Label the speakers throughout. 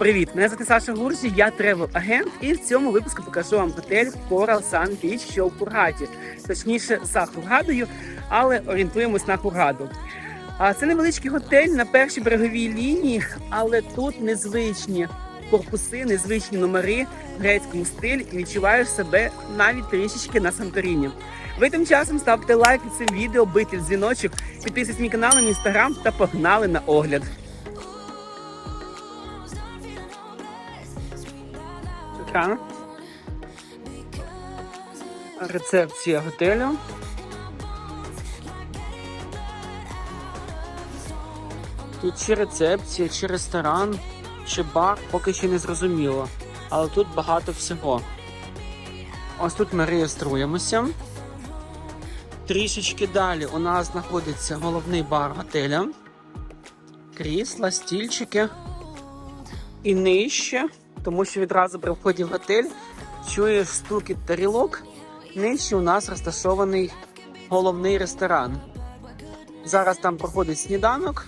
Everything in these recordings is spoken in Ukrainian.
Speaker 1: Привіт! Мене звати Саша Гуржі, я тревел-агент, і в цьому випуску покажу вам готель Coral Sun Beach, що в Хургаді. Точніше, за Хургадою, але орієнтуємось на Хургаду. А це невеличкий готель на першій береговій лінії, але тут незвичні корпуси, незвичні номери в грецькому стилі і відчуваєш себе навіть трішечки на Санторіні. Ви тим часом ставте лайк цим відео, бийте в дзвіночок, підписуйтесь мій канал на інстаграм та погнали на огляд. Екран. Рецепція готелю. Тут чи рецепція, чи ресторан, чи бар, поки що не зрозуміло. Але тут багато всього. Ось тут ми реєструємося. Трішечки далі у нас знаходиться головний бар готеля. Крісла, стільчики. І нижче, тому що відразу при вході в готель чуєш стукіт тарілок. Нижче у нас розташований головний ресторан. Зараз там проходить сніданок.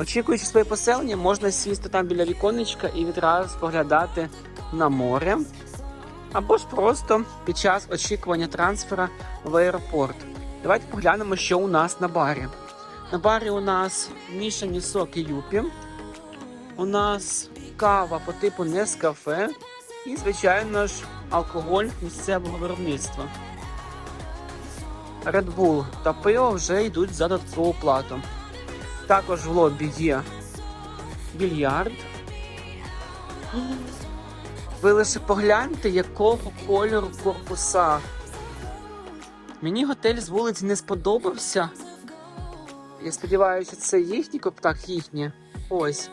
Speaker 1: Очікуючи своє поселення, можна сісти там біля віконечка і відразу споглядати на море. Або ж просто під час очікування трансфера в аеропорт. Давайте поглянемо, що у нас на барі. На барі у нас мішані соки юпі. У нас кава по типу Нескафе і, звичайно ж, алкоголь місцевого виробництва. Red Bull та пиво вже йдуть за додаткову плату. Також в лобі є більярд. Ви лише погляньте, якого кольору корпуса. Мені готель з вулиці не сподобався. Я сподіваюся, це їхній коптак їхнє. Ось.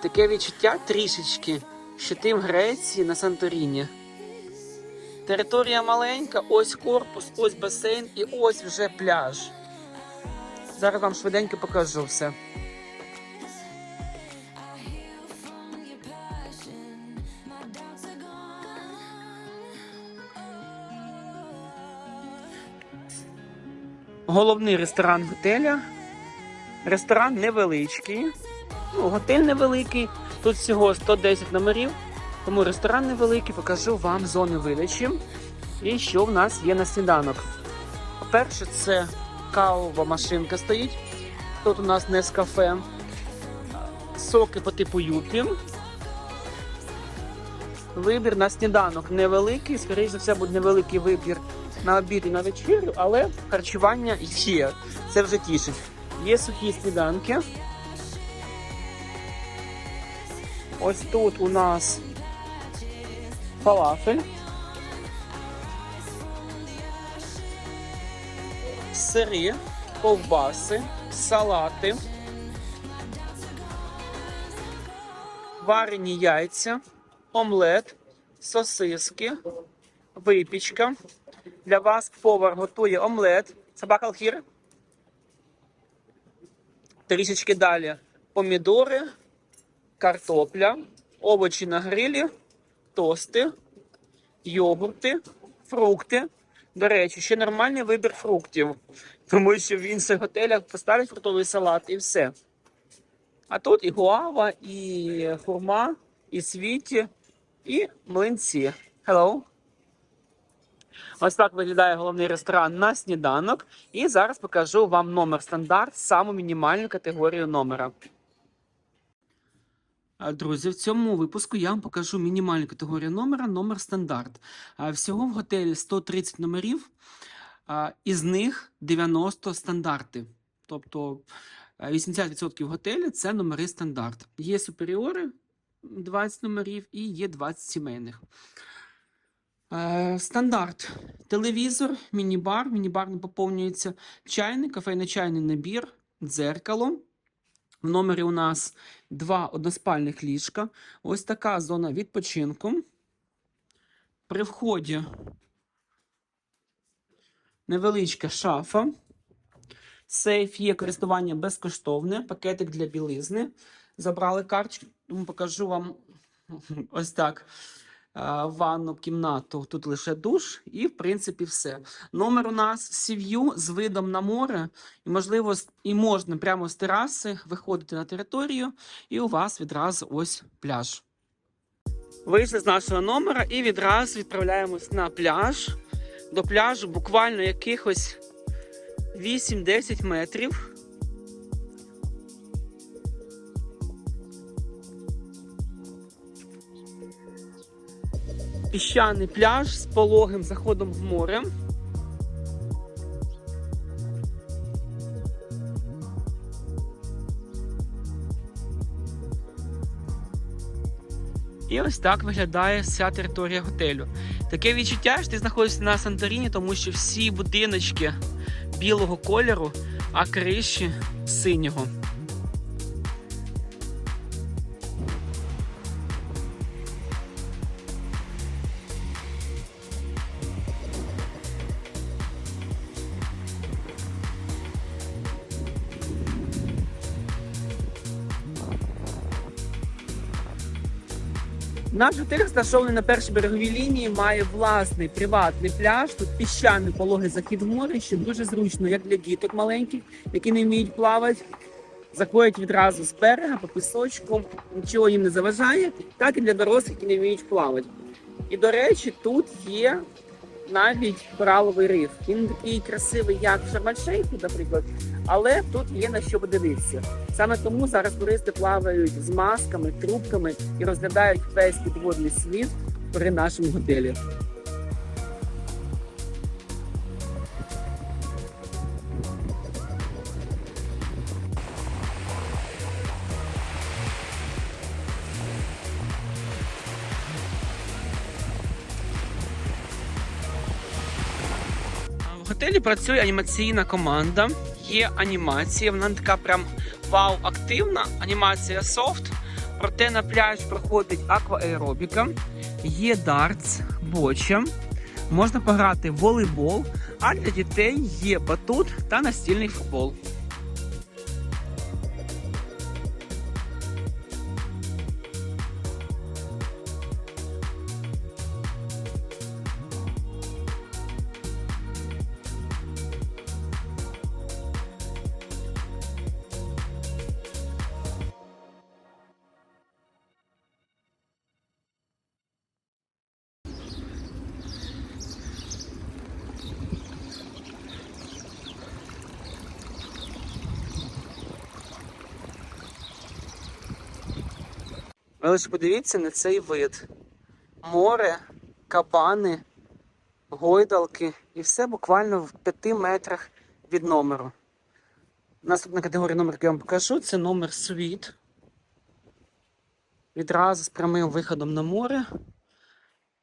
Speaker 1: Таке відчуття трішечки, що ти в Греції на Санторіні. Територія маленька, ось корпус, ось басейн і ось вже пляж. Зараз вам швиденько покажу все. Головний ресторан готеля. Ресторан невеличкий. Ну, готель невеликий. Тут всього 110 номерів. Тому ресторан невеликий, покажу вам зони видачі. І що в нас є на сніданок. По-перше, це кавова машинка стоїть. Тут у нас Нескафе. Соки по типу юпі. Вибір на сніданок невеликий, скоріше за все, буде невеликий вибір на обід і на вечерю, але харчування є. Це вже тішить. Є сухі сніданки. Ось тут у нас фалафель. Сири, ковбаси, салати, варені яйця, омлет, сосиски, випічка. Для вас повар готує омлет. Собака алхір. Трішечки далі помідори, картопля, овочі на грилі, тости, йогурти, фрукти. До речі, ще нормальний вибір фруктів, тому що в інших готелях поставлять фруктовий салат і все. А тут і гуава, і хурма, і світі, і млинці. Hello. Ось так виглядає головний ресторан на сніданок. І зараз покажу вам номер стандарт, саму мінімальну категорію номера. Друзі, в цьому випуску я вам покажу мінімальну категорію номера, номер стандарт. Всього в готелі 130 номерів, із них 90 стандарти. Тобто 80% готелю це номери стандарт. Є суперіори 20 номерів і є 20 сімейних. Е, Стандарт. Телевізор, міні-бар. Міні-бар не поповнюється. Чайник, кафейно-чайний набір, дзеркало. В номері у нас два односпальних ліжка. Ось така зона відпочинку. При вході невеличка шафа. Сейф є користування безкоштовне, пакетик для білизни. Забрали карточку, покажу вам ось так. ванну кімнату. Тут лише душ, і в принципі все. Номер у нас сів'ю з видом на море, і можливо, і можна прямо з тераси виходити на територію, і у вас відразу ось пляж. Вийшли з нашого номера і відразу відправляємось на пляж. До пляжу буквально якихось 8-10 метрів. Піщаний пляж з пологим заходом в море. І ось так виглядає вся територія готелю. Таке відчуття, що ти знаходишся на Санторіні, тому що всі будиночки білого кольору, а криші синього. Наш готель розташований на першій береговій лінії, має власний приватний пляж. Тут піщаний пологий захід в море, що дуже зручно, як для діток маленьких, які не вміють плавати. Заходять відразу з берега по пісочку, нічого їм не заважає, так і для дорослих, які не вміють плавати. І до речі, тут є навіть кораловий риф. Він такий красивий, як в наприклад, але тут є на що подивитися. Саме тому зараз туристи плавають з масками, трубками і розглядають весь підводний світ при нашому готелі. В готелі працює анімаційна команда. Є анімація, вона така прям вау активна. Анімація софт. Проте на пляж проходить акваеробіка, є дартс, боча. Можна пограти в волейбол, а для дітей є батут та настільний футбол. Ви лише подивіться на цей вид. Море, кабани, гойдалки і все буквально в п'яти метрах від номеру. Наступна категорія номер, я вам покажу, це номер Suite. Відразу з прямим виходом на море.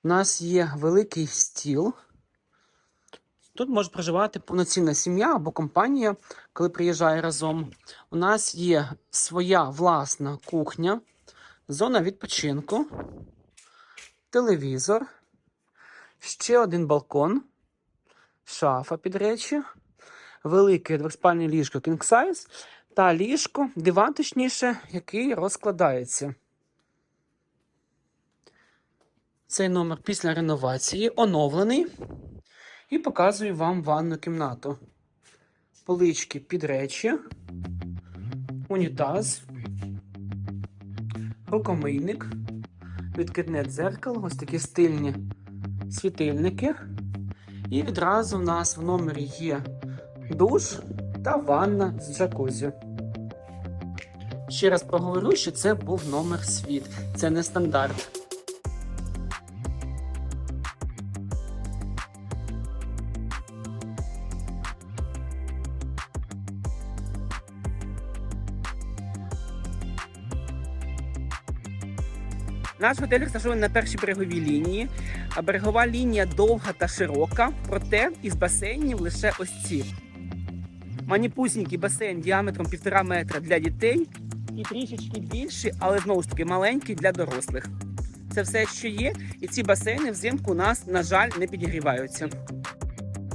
Speaker 1: У нас є великий стіл. Тут може проживати повноцінна сім'я або компанія, коли приїжджає разом. У нас є своя власна кухня, зона відпочинку, телевізор, ще один балкон, шафа під речі, велике двоспальне ліжко King Size. Та ліжко, диван точніше, який розкладається. Цей номер після реновації оновлений. І показую вам ванну кімнату. Полички під речі, унітаз, рукомийник, відкидне дзеркало, ось такі стильні світильники. І відразу в нас в номері є душ та ванна з джакузі. Ще раз проговорю, що це був номер світ. Це не стандарт. Наш готель розташований на першій береговій лінії. А берегова лінія довга та широка, проте із басейнів лише ось ці. Маніпусінький басейн діаметром півтора метра для дітей і трішечки більший, але знову ж таки маленький для дорослих. Це все, що є, і ці басейни взимку у нас, на жаль, не підігріваються.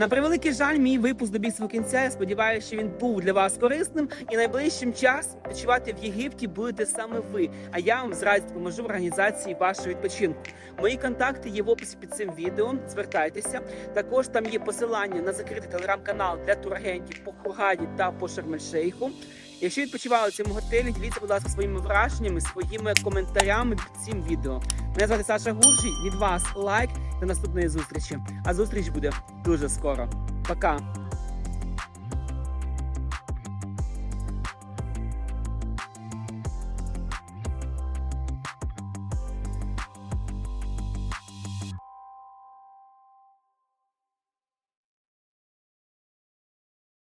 Speaker 1: На превеликий жаль, мій випуск добіг свого кінця. Я сподіваюся, що він був для вас корисним. І найближчим часом відпочивати в Єгипті будете саме ви. А я вам з радістю допоможу в організації вашого відпочинку. Мої контакти є в описі під цим відео. Звертайтеся. Також там є посилання на закритий телеграм-канал для турагентів по Хургаді та по Шармель-Шейху. Якщо відпочивали в цьому готелі, діліться, будь ласка, своїми враженнями, своїми коментарями під цим відео. Мене звати Саша Гуржій. Від вас лайк до наступної зустрічі. А зустріч буде дуже скоро. Пока.